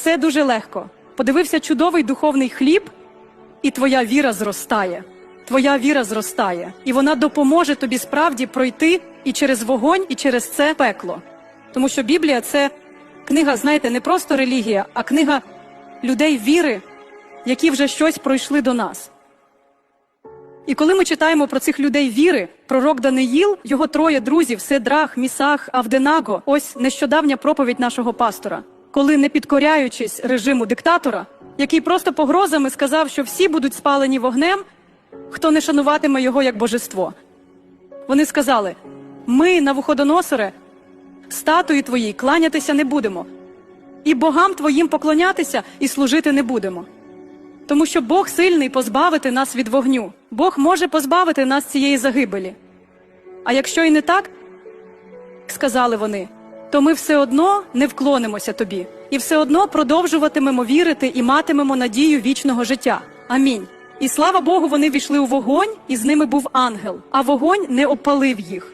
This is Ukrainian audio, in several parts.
все дуже легко. Подивився чудовий духовний хліб, і твоя віра зростає. Твоя віра зростає, і вона допоможе тобі справді пройти і через вогонь, і через це пекло. Тому що Біблія це книга, знаєте, не просто релігія, а книга людей віри, які вже щось пройшли до нас. І коли ми читаємо про цих людей віри, пророк Даниїл, його троє друзів Седрах, Місах, Авденаго, ось нещодавня проповідь нашого пастора, коли, не підкоряючись режиму диктатора, який просто погрозами сказав, що всі будуть спалені вогнем, хто не шануватиме його як божество. Вони сказали: ми, Навуходоносоре, статуї твоїй кланятися не будемо, і богам твоїм поклонятися і служити не будемо. Тому що Бог сильний позбавити нас від вогню. Бог може позбавити нас цієї загибелі. А якщо і не так, сказали вони, то ми все одно не вклонимося тобі, і все одно продовжуватимемо вірити і матимемо надію вічного життя. Амінь. І слава Богу, вони війшли у вогонь, і з ними був ангел, а вогонь не опалив їх.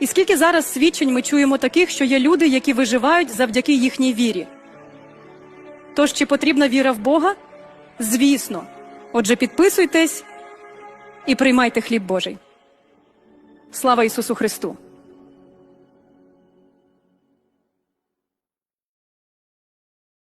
І скільки зараз свідчень ми чуємо таких, що є люди, які виживають завдяки їхній вірі. Тож чи потрібна віра в Бога? Звісно. Отже, підписуйтесь і приймайте хліб Божий. Слава Ісусу Христу!